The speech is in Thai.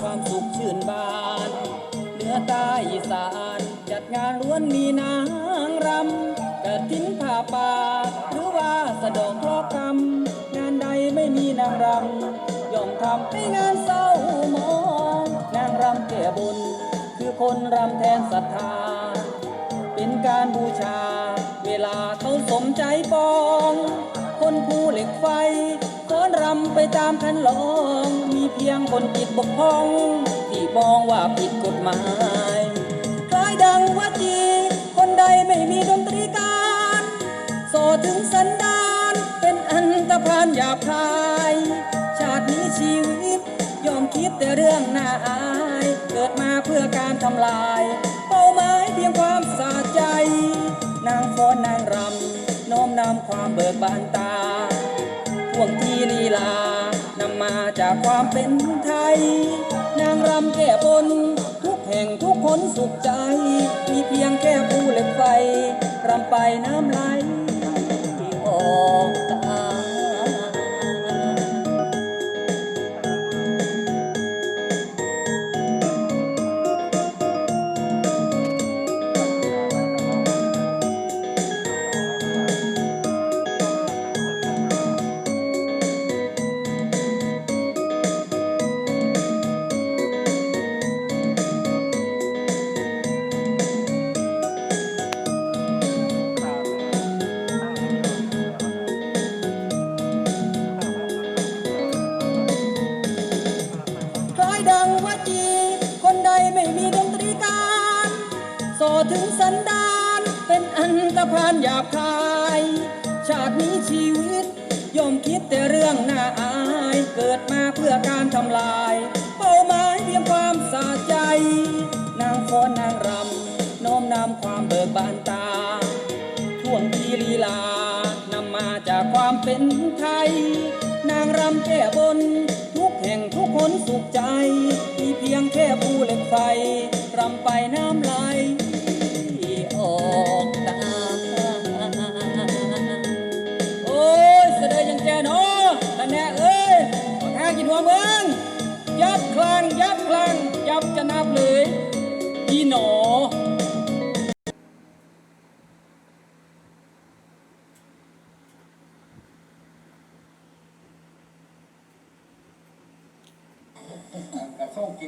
ความสุขชื่นบานเหนือใต้อีสานจัดงานล้วนมีนางรำกระทิ้นผ้าป่าหรือว่าสะดอกเคราะห์กรรม งานใดไม่มีนางรำย่อมทำให้งานเศร้าหมองนางรำแก่บนคือคนรำแทนศรัทธา เป็นการบูชา เวลาเขาสมใจปอง คนภูเหล็กไฟำไปตามคันลอง มีเพียงคนจิตบกพร่อง ที่มองว่าผิดกฎหมาย คล้ายดังว่าจีคนใดไม่มีดนตรีการโสถึงสันดาน เป็นอันตรพานหยาบคายชาตินี้ชีวิต ยอมคิดแต่เรื่องน่าอาย เกิดมาเพื่อการทำลาย เป้าหมายเพียงความสะใจ นางฟ้อนนางรำน้อมนำความเบิกบานตา วงที่ลีลานำมาจากความเป็นไทย นางรำแก้บน ทุกแห่งทุกคนสุขใจ มีเพียงแค่ผู้เหล็กไฟรำไปน้ำไหลที่ออก โสถึงสันดานเป็นอันตรพานหยาบคาย ชาตินี้ชีวิตย่อมคิดแต่เรื่องน่าอาย เกิดมาเพื่อการทำลาย เป้าหมายเพียงความสะใจ นางฟ้อนนางรำน้มนำความเบิกบานตาท่วงทีลีลานำมาจากความเป็นไทย นางรำแก้บน ทุกแห่งทุกคนสุขใจ มีเพียงแค่ภูเหล็กไฟรำไปน้ำไหล Hawking.